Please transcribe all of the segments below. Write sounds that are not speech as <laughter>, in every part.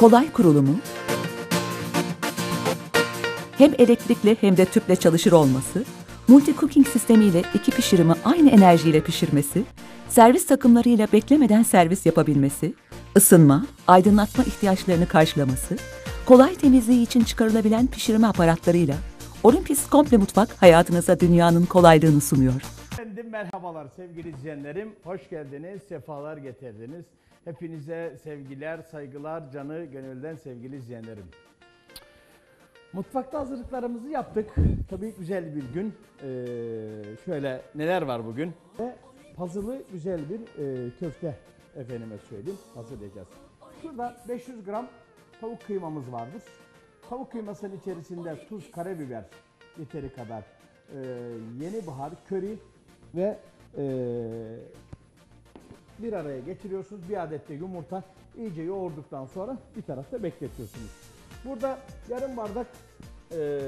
kolay kurulumu, hem elektrikli hem de tüple çalışır olması, multi cooking sistemiyle iki pişirimi aynı enerjiyle pişirmesi, servis takımlarıyla beklemeden servis yapabilmesi, ısınma, aydınlatma ihtiyaçlarını karşılaması, kolay temizliği için çıkarılabilen pişirme aparatlarıyla Olympus Komple Mutfak hayatınıza dünyanın kolaylığını sunuyor. Efendim merhabalar sevgili izleyenlerim. Hoş geldiniz, sefalar getirdiniz. Hepinize sevgiler, saygılar, canı gönülden sevgili izleyenlerim. Mutfakta hazırlıklarımızı yaptık. Tabii güzel bir gün. Ee, şöyle neler var bugün? Ve puzzle'ı güzel bir e, köfte efendime söyleyeyim hazırlayacağız. Şurada 500 gram tavuk kıymamız vardır. Tavuk kıymasının içerisinde tuz, karabiber yeteri kadar, e, yeni bahar, köri ve e, bir araya getiriyorsunuz. Bir adet de yumurta iyice yoğurduktan sonra bir tarafta bekletiyorsunuz. Burada yarım bardak e,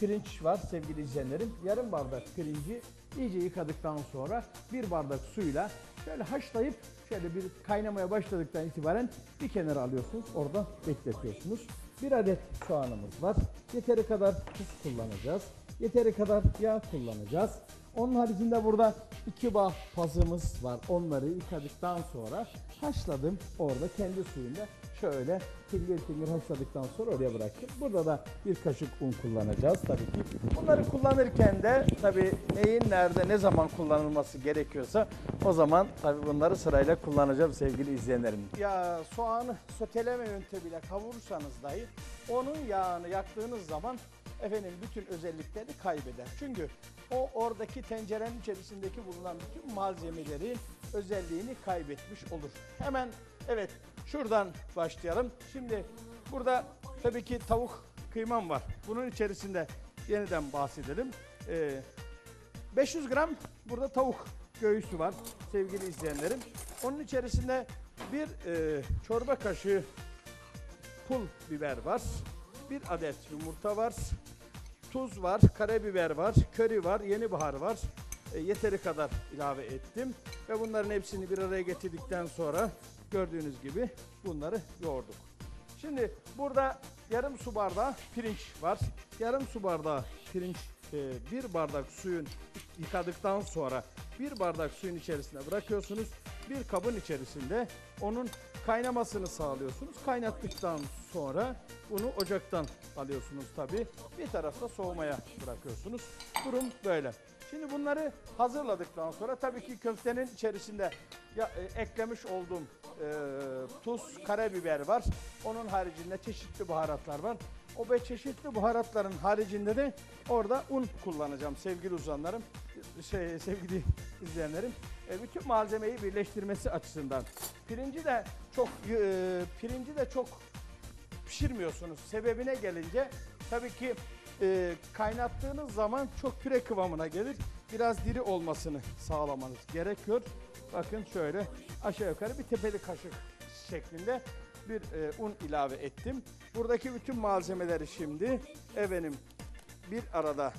pirinç var sevgili izleyenlerim. Yarım bardak pirinci iyice yıkadıktan sonra bir bardak suyla şöyle haşlayıp şöyle bir kaynamaya başladıktan itibaren bir kenara alıyorsunuz. Orada bekletiyorsunuz. Bir adet soğanımız var. Yeteri kadar tuz kullanacağız. Yeteri kadar yağ kullanacağız. Onun haricinde burada iki bağ pazımız var. Onları yıkadıktan sonra haşladım. Orada kendi suyunda şöyle tingir tingir haşladıktan sonra oraya bıraktım. Burada da bir kaşık un kullanacağız tabii ki. Bunları kullanırken de tabii neyin nerede ne zaman kullanılması gerekiyorsa o zaman tabii bunları sırayla kullanacağım sevgili izleyenlerim. Ya soğanı soteleme yöntemiyle kavurursanız dahi onun yağını yaktığınız zaman efendim bütün özelliklerini kaybeder. Çünkü o oradaki tencerenin içerisindeki bulunan bütün malzemelerin özelliğini kaybetmiş olur. Hemen evet şuradan başlayalım. Şimdi burada tabii ki tavuk kıymam var. Bunun içerisinde yeniden bahsedelim. Ee, 500 gram burada tavuk göğüsü var sevgili izleyenlerim. Onun içerisinde bir e, çorba kaşığı pul biber var. Bir adet yumurta var. Tuz var, karabiber var, köri var, yeni bahar var. E, yeteri kadar ilave ettim. Ve bunların hepsini bir araya getirdikten sonra gördüğünüz gibi bunları yoğurduk. Şimdi burada yarım su bardağı pirinç var. Yarım su bardağı pirinç e, bir bardak suyun yıkadıktan sonra bir bardak suyun içerisine bırakıyorsunuz. Bir kabın içerisinde onun kaynamasını sağlıyorsunuz. Kaynattıktan sonra bunu ocaktan alıyorsunuz tabi. Bir tarafta soğumaya bırakıyorsunuz. Durum böyle. Şimdi bunları hazırladıktan sonra tabii ki köftenin içerisinde ya, e, eklemiş olduğum e, tuz, karabiber var. Onun haricinde çeşitli baharatlar var. O be çeşitli baharatların haricinde de orada un kullanacağım sevgili uzanlarım, şey, sevgili <laughs> izleyenlerim. E, bütün malzemeyi birleştirmesi açısından. Pirinci de çok e, pirinci de çok pişirmiyorsunuz. Sebebine gelince tabii ki e, kaynattığınız zaman çok püre kıvamına gelir. Biraz diri olmasını sağlamanız gerekiyor. Bakın şöyle aşağı yukarı bir tepeli kaşık şeklinde bir e, un ilave ettim. Buradaki bütün malzemeleri şimdi efendim bir arada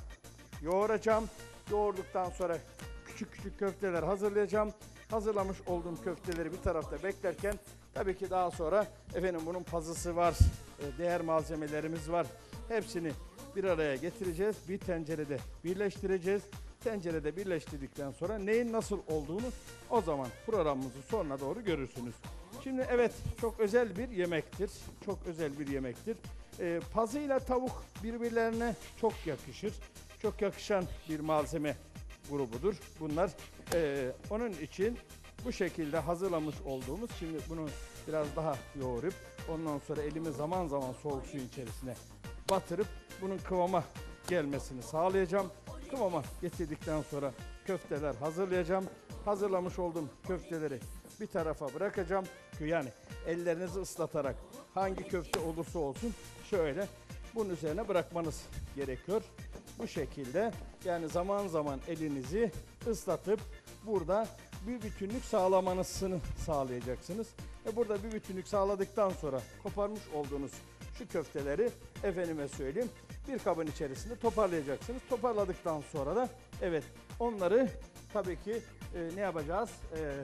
yoğuracağım. Yoğurduktan sonra küçük küçük köfteler hazırlayacağım. Hazırlamış olduğum köfteleri bir tarafta beklerken tabii ki daha sonra efendim bunun pazısı var, e, değer malzemelerimiz var. Hepsini bir araya getireceğiz. Bir tencerede birleştireceğiz. Tencerede birleştirdikten sonra neyin nasıl olduğunu o zaman programımızı sonuna doğru görürsünüz. Şimdi evet çok özel bir yemektir. Çok özel bir yemektir. Ee, pazıyla tavuk birbirlerine çok yakışır. Çok yakışan bir malzeme grubudur. Bunlar ee, onun için bu şekilde hazırlamış olduğumuz şimdi bunu biraz daha yoğurup ondan sonra elimi zaman zaman soğuk suyun içerisine batırıp bunun kıvama gelmesini sağlayacağım. Kıvama getirdikten sonra köfteler hazırlayacağım. Hazırlamış olduğum köfteleri bir tarafa bırakacağım. Yani ellerinizi ıslatarak hangi köfte olursa olsun şöyle bunun üzerine bırakmanız gerekiyor. Bu şekilde yani zaman zaman elinizi ıslatıp burada bir bütünlük sağlamanızını sağlayacaksınız. Ve burada bir bütünlük sağladıktan sonra koparmış olduğunuz şu köfteleri efendime söyleyeyim bir kabın içerisinde toparlayacaksınız. Toparladıktan sonra da evet onları tabii ki e, ne yapacağız? E,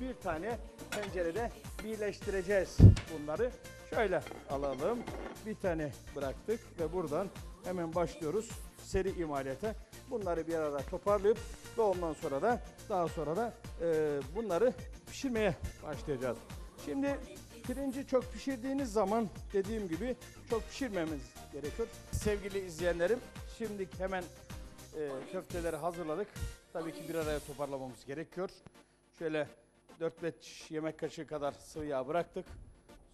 bir tane tencerede birleştireceğiz bunları. Şöyle alalım. Bir tane bıraktık ve buradan hemen başlıyoruz seri imaliyete. Bunları bir arada toparlayıp ve ondan sonra da daha sonra da e, bunları pişirmeye başlayacağız. Şimdi pirinci çok pişirdiğiniz zaman dediğim gibi çok pişirmemiz gerekiyor. Sevgili izleyenlerim şimdi hemen e, köfteleri hazırladık. Tabii ki bir araya toparlamamız gerekiyor. Şöyle 4-5 yemek kaşığı kadar sıvı yağ bıraktık.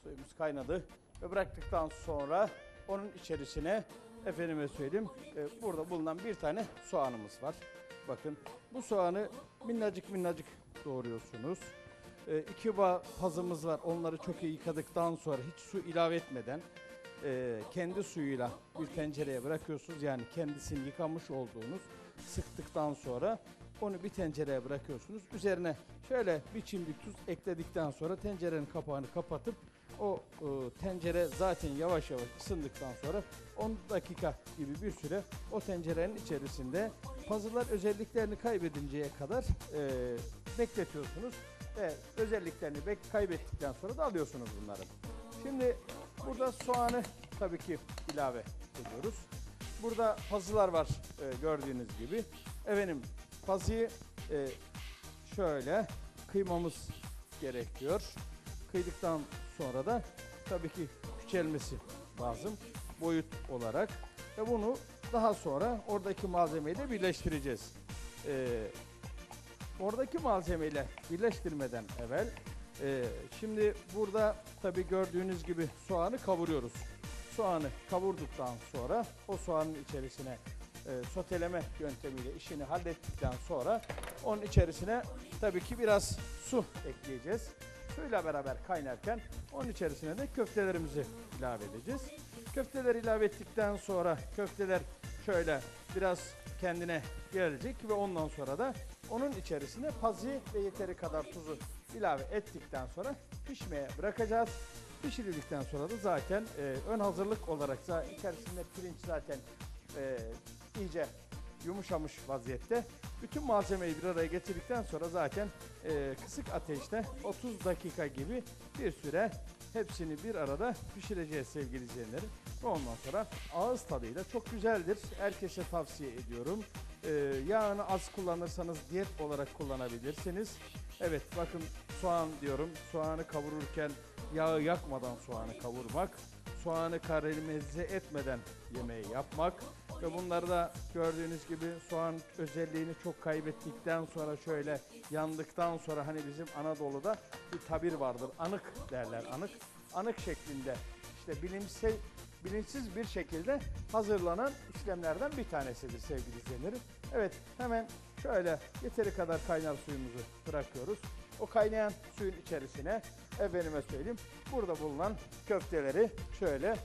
Suyumuz kaynadı ve bıraktıktan sonra onun içerisine efendime söyleyeyim e, burada bulunan bir tane soğanımız var. Bakın bu soğanı minnacık minnacık doğruyorsunuz. E, iki pazımız var. Onları çok iyi yıkadıktan sonra hiç su ilave etmeden e, kendi suyuyla bir tencereye bırakıyorsunuz. Yani kendisini yıkamış olduğunuz sıktıktan sonra onu bir tencereye bırakıyorsunuz. Üzerine şöyle bir çimdik tuz ekledikten sonra tencerenin kapağını kapatıp o e, tencere zaten yavaş yavaş ısındıktan sonra 10 dakika gibi bir süre o tencerenin içerisinde puzzle'lar özelliklerini kaybedinceye kadar e, bekletiyorsunuz ve özelliklerini kaybettikten sonra da alıyorsunuz bunları. Şimdi burada soğanı tabii ki ilave ediyoruz. Burada pazılar var e, gördüğünüz gibi. Efendim pazıyı e, şöyle kıymamız gerekiyor. Kıydıktan sonra da tabii ki küçelmesi lazım boyut olarak. Ve bunu daha sonra oradaki malzemeyle birleştireceğiz. E, oradaki malzemeyle birleştirmeden evvel e, şimdi burada tabii gördüğünüz gibi soğanı kavuruyoruz. Soğanı kavurduktan sonra o soğanın içerisine e, soteleme yöntemiyle işini hallettikten sonra onun içerisine tabii ki biraz su ekleyeceğiz. Suyla beraber kaynarken onun içerisine de köftelerimizi ilave edeceğiz. Köfteleri ilave ettikten sonra köfteler şöyle biraz kendine gelecek ve ondan sonra da onun içerisine pazı ve yeteri kadar tuzu ilave ettikten sonra pişmeye bırakacağız. Pişirildikten sonra da zaten e, ön hazırlık olarak za- içerisinde pirinç zaten e, iyice yumuşamış vaziyette. Bütün malzemeyi bir araya getirdikten sonra zaten e, kısık ateşte 30 dakika gibi bir süre hepsini bir arada pişireceğiz sevgili izleyenlerim. Ve ondan sonra ağız tadıyla çok güzeldir. Herkese tavsiye ediyorum. E, yağını az kullanırsanız diyet olarak kullanabilirsiniz. Evet bakın soğan diyorum. Soğanı kavururken yağı yakmadan soğanı kavurmak. Soğanı karamelize etmeden yemeği yapmak. Ve bunları da gördüğünüz gibi soğan özelliğini çok kaybettikten sonra şöyle yandıktan sonra hani bizim Anadolu'da bir tabir vardır. Anık derler anık. Anık şeklinde işte bilimsel bilinçsiz bir şekilde hazırlanan işlemlerden bir tanesidir sevgili izleyenlerim. Evet hemen şöyle yeteri kadar kaynar suyumuzu bırakıyoruz. O kaynayan suyun içerisine efendime söyleyeyim burada bulunan köfteleri şöyle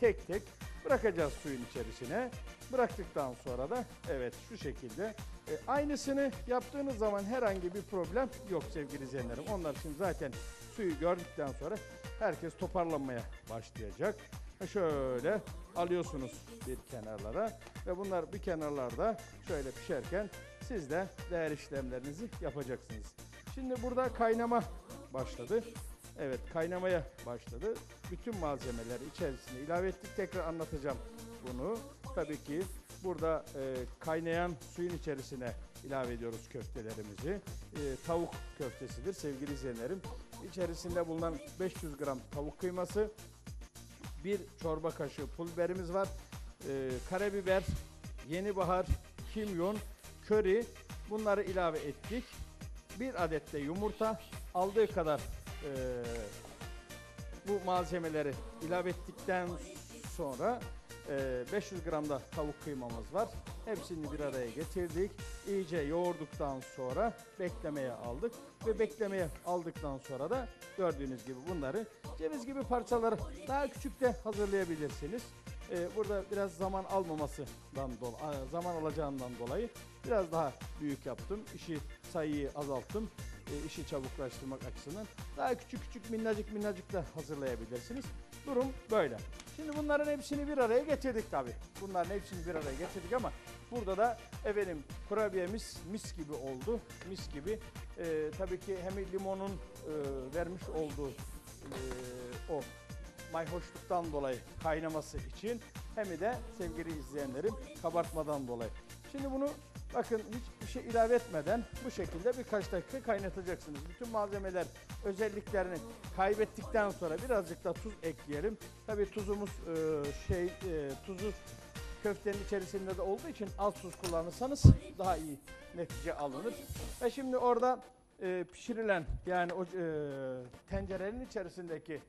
tek tek bırakacağız suyun içerisine. Bıraktıktan sonra da evet şu şekilde e, aynısını yaptığınız zaman herhangi bir problem yok sevgili izleyenlerim. Onlar için zaten suyu gördükten sonra herkes toparlanmaya başlayacak. Ha Şöyle alıyorsunuz bir kenarlara ve bunlar bir kenarlarda şöyle pişerken siz de değer işlemlerinizi yapacaksınız. Şimdi burada kaynama başladı. Evet kaynamaya başladı. Bütün malzemeleri içerisine ilave ettik. Tekrar anlatacağım bunu. Tabii ki burada e, kaynayan suyun içerisine ilave ediyoruz köftelerimizi. E, tavuk köftesidir sevgili izleyenlerim. İçerisinde bulunan 500 gram tavuk kıyması, bir çorba kaşığı pul biberimiz var. E, karabiber, yeni bahar, kimyon, köri bunları ilave ettik. Bir adet de yumurta aldığı kadar e, bu malzemeleri ilave ettikten sonra 500 gram da tavuk kıymamız var. Hepsini bir araya getirdik. İyice yoğurduktan sonra beklemeye aldık ve beklemeye aldıktan sonra da gördüğünüz gibi bunları ceviz gibi parçaları daha küçük de hazırlayabilirsiniz. E, burada biraz zaman almamasından dolayı, zaman alacağından dolayı biraz daha büyük yaptım. İşi sayıyı azalttım. E, işi çabuklaştırmak açısından. Daha küçük küçük minnacık minnacık da hazırlayabilirsiniz. Durum böyle. Şimdi bunların hepsini bir araya getirdik tabi. Bunların hepsini bir araya getirdik ama Burada da efendim kurabiyemiz mis gibi oldu. Mis gibi. Ee, tabii ki hem limonun e, vermiş olduğu e, o mayhoşluktan dolayı kaynaması için hem de sevgili izleyenlerim kabartmadan dolayı. Şimdi bunu bakın hiçbir şey ilave etmeden bu şekilde birkaç dakika kaynatacaksınız. Bütün malzemeler özelliklerini kaybettikten sonra birazcık da tuz ekleyelim. Tabii tuzumuz e, şey e, tuzu köftenin içerisinde de olduğu için az tuz kullanırsanız daha iyi netice alınır. Ve şimdi orada e, pişirilen yani o e, tencerenin içerisindeki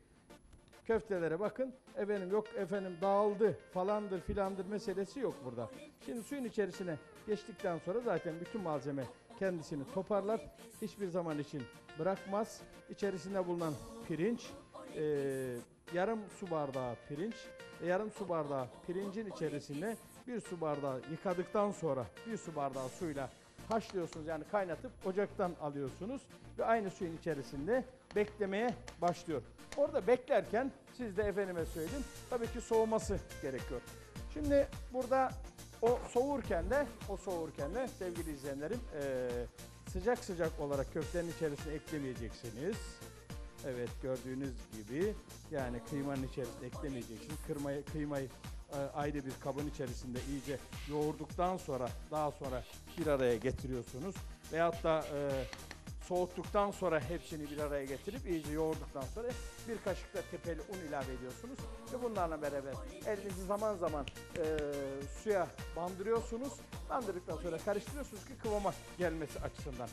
köftelere bakın. Efendim yok efendim dağıldı falandır filandır meselesi yok burada. Şimdi suyun içerisine geçtikten sonra zaten bütün malzeme kendisini toparlar. Hiçbir zaman için bırakmaz. İçerisinde bulunan pirinç, e, yarım su bardağı pirinç, e, yarım su bardağı pirincin içerisine bir su bardağı yıkadıktan sonra bir su bardağı suyla haşlıyorsunuz yani kaynatıp ocaktan alıyorsunuz ve aynı suyun içerisinde beklemeye başlıyor. Orada beklerken siz de efendime söyleyeyim tabii ki soğuması gerekiyor. Şimdi burada o soğurken de o soğurken de sevgili izleyenlerim sıcak sıcak olarak köftenin içerisine eklemeyeceksiniz. Evet gördüğünüz gibi yani kıymanın içerisine eklemeyeceksiniz. Kırmayı, kıymayı e, ayrı bir kabın içerisinde iyice yoğurduktan sonra daha sonra bir araya getiriyorsunuz. Veyahut da soğuttuktan sonra hepsini bir araya getirip iyice yoğurduktan sonra bir kaşık da tepeli un ilave ediyorsunuz. Ve bunlarla beraber elinizi zaman zaman e, suya bandırıyorsunuz. Bandırdıktan sonra karıştırıyorsunuz ki kıvama gelmesi açısından.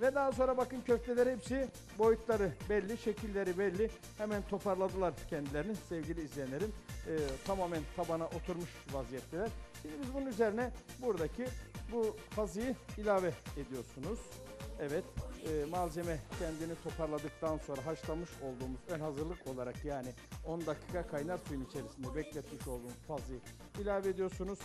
Ve daha sonra bakın köfteler hepsi boyutları belli, şekilleri belli. Hemen toparladılar kendilerini sevgili izleyenlerim. Ee, tamamen tabana oturmuş vaziyetteler. Şimdi biz bunun üzerine buradaki bu pazıyı ilave ediyorsunuz. Evet, e, malzeme kendini toparladıktan sonra haşlamış olduğumuz ön hazırlık olarak yani 10 dakika kaynar suyun içerisinde bekletmiş olduğumuz pazıyı ilave ediyorsunuz.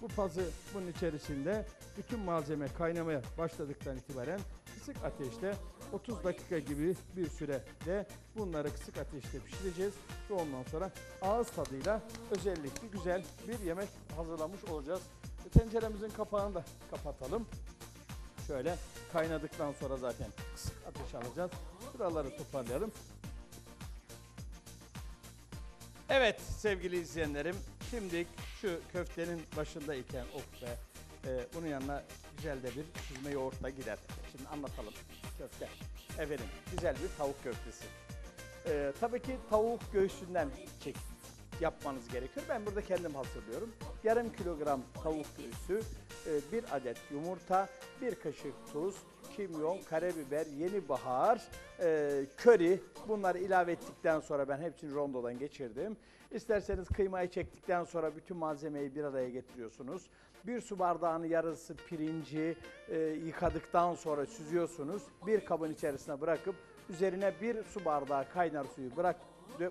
Bu pazı bunun içerisinde bütün malzeme kaynamaya başladıktan itibaren kısık ateşte 30 dakika gibi bir sürede bunları kısık ateşte pişireceğiz ve ondan sonra ağız tadıyla özellikle güzel bir yemek hazırlamış olacağız. E, Tenceremizin kapağını da kapatalım. Şöyle kaynadıktan sonra zaten kısık ateş alacağız. Buraları toparlayalım. Evet sevgili izleyenlerim, şimdi şu köftenin başındayken of be, e, bunun yanına güzel de bir süzme yoğurtla gider. Şimdi anlatalım köfte. Efendim güzel bir tavuk köftesi. E, tabii ki tavuk göğsünden çek yapmanız gerekiyor. Ben burada kendim hazırlıyorum. Yarım kilogram tavuk göğsü, bir adet yumurta, bir kaşık tuz, kimyon, karabiber, yeni bahar, e, köri bunları ilave ettikten sonra ben hepsini rondodan geçirdim. İsterseniz kıymayı çektikten sonra bütün malzemeyi bir araya getiriyorsunuz. Bir su bardağının yarısı pirinci e, yıkadıktan sonra süzüyorsunuz. Bir kabın içerisine bırakıp üzerine bir su bardağı kaynar suyu bırak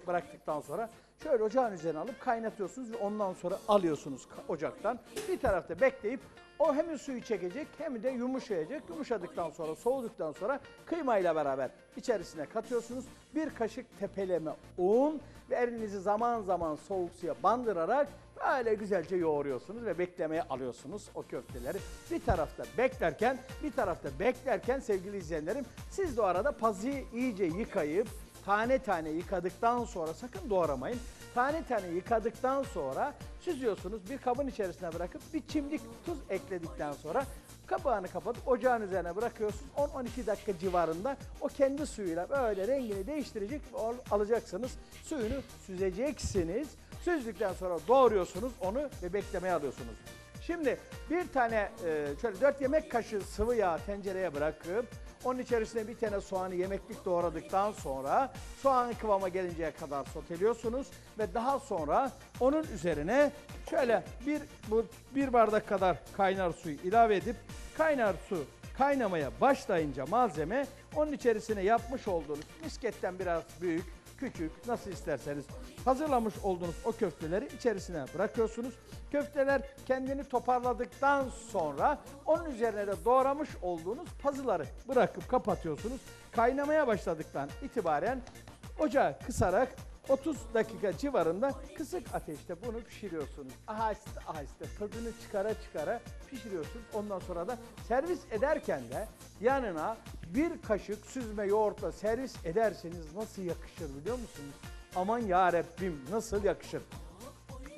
bıraktıktan sonra şöyle ocağın üzerine alıp kaynatıyorsunuz ve ondan sonra alıyorsunuz ocaktan. Bir tarafta bekleyip o hem suyu çekecek hem de yumuşayacak. Yumuşadıktan sonra soğuduktan sonra kıymayla beraber içerisine katıyorsunuz. Bir kaşık tepeleme un ve elinizi zaman zaman soğuk suya bandırarak böyle güzelce yoğuruyorsunuz ve beklemeye alıyorsunuz o köfteleri. Bir tarafta beklerken, bir tarafta beklerken sevgili izleyenlerim siz de o arada pazıyı iyice yıkayıp tane tane yıkadıktan sonra sakın doğramayın. Tane tane yıkadıktan sonra süzüyorsunuz. Bir kabın içerisine bırakıp bir çimdik tuz ekledikten sonra kapağını kapatıp ocağın üzerine bırakıyorsunuz. 10-12 dakika civarında o kendi suyuyla böyle rengini değiştirecek alacaksınız. Suyunu süzeceksiniz. Süzdükten sonra doğruyorsunuz onu ve beklemeye alıyorsunuz. Şimdi bir tane e, şöyle 4 yemek kaşığı sıvı yağ tencereye bırakıp onun içerisine bir tane soğanı yemeklik doğradıktan sonra soğan kıvama gelinceye kadar soteliyorsunuz ve daha sonra onun üzerine şöyle bir bu bir bardak kadar kaynar suyu ilave edip kaynar su kaynamaya başlayınca malzeme onun içerisine yapmış olduğunuz misketten biraz büyük küçük nasıl isterseniz hazırlamış olduğunuz o köfteleri içerisine bırakıyorsunuz. Köfteler kendini toparladıktan sonra onun üzerine de doğramış olduğunuz pazıları bırakıp kapatıyorsunuz. Kaynamaya başladıktan itibaren ocağı kısarak 30 dakika civarında kısık ateşte bunu pişiriyorsunuz. Aheste aheste tadını çıkara çıkara pişiriyorsunuz. Ondan sonra da servis ederken de yanına bir kaşık süzme yoğurtla servis ederseniz nasıl yakışır biliyor musunuz? Aman ya Rabbim nasıl yakışır?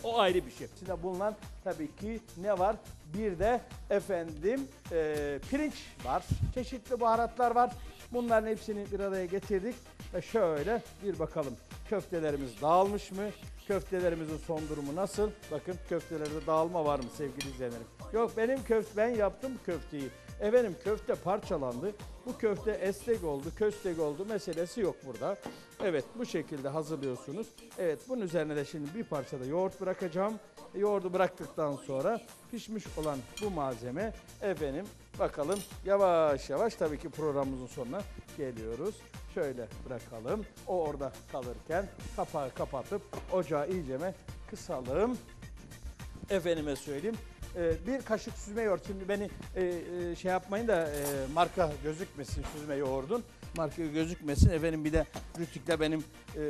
O ayrı bir şey. İçinde bulunan tabii ki ne var? Bir de efendim e, pirinç var. Çeşitli baharatlar var. Bunların hepsini bir araya getirdik. Ve şöyle bir bakalım. Köftelerimiz dağılmış mı? Köftelerimizin son durumu nasıl? Bakın köftelerde dağılma var mı sevgili izleyenlerim? Yok benim köfte ben yaptım köfteyi. Efendim köfte parçalandı. Bu köfte estek oldu, köstek oldu meselesi yok burada. Evet bu şekilde hazırlıyorsunuz. Evet bunun üzerine de şimdi bir parça da yoğurt bırakacağım. E, Yoğurdu bıraktıktan sonra pişmiş olan bu malzeme efendim bakalım yavaş yavaş tabii ki programımızın sonuna geliyoruz. Şöyle bırakalım. O orada kalırken kapağı kapatıp ocağı iyiceme kısalım efendime söyleyeyim e, bir kaşık süzme yoğurt. Şimdi beni e, e, şey yapmayın da e, marka gözükmesin süzme yoğurdun. Marka gözükmesin. Efendim bir de Rütük'le benim e,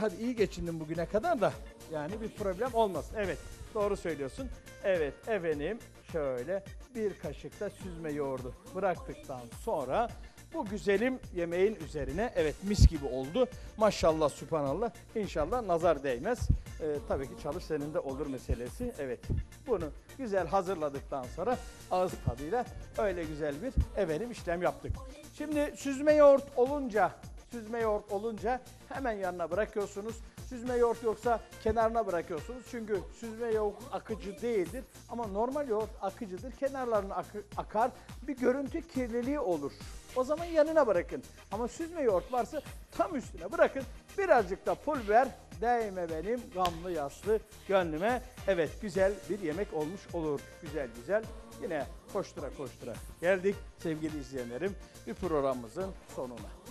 hadi iyi geçindim bugüne kadar da yani bir problem olmasın. Evet doğru söylüyorsun. Evet efendim şöyle bir kaşık da süzme yoğurdu bıraktıktan sonra bu güzelim yemeğin üzerine evet mis gibi oldu. Maşallah sübhanallah. İnşallah nazar değmez. Ee, tabii ki çalış senin de olur meselesi. Evet bunu güzel hazırladıktan sonra ağız tadıyla öyle güzel bir efendim işlem yaptık. Şimdi süzme yoğurt olunca süzme yoğurt olunca hemen yanına bırakıyorsunuz. Süzme yoğurt yoksa kenarına bırakıyorsunuz. Çünkü süzme yoğurt akıcı değildir. Ama normal yoğurt akıcıdır. Kenarlarına akı- akar. Bir görüntü kirliliği olur. O zaman yanına bırakın. Ama süzme yoğurt varsa tam üstüne bırakın. Birazcık da pul biber değme benim gamlı yaslı gönlüme. Evet güzel bir yemek olmuş olur. Güzel güzel. Yine koştura koştura geldik sevgili izleyenlerim bir programımızın sonuna.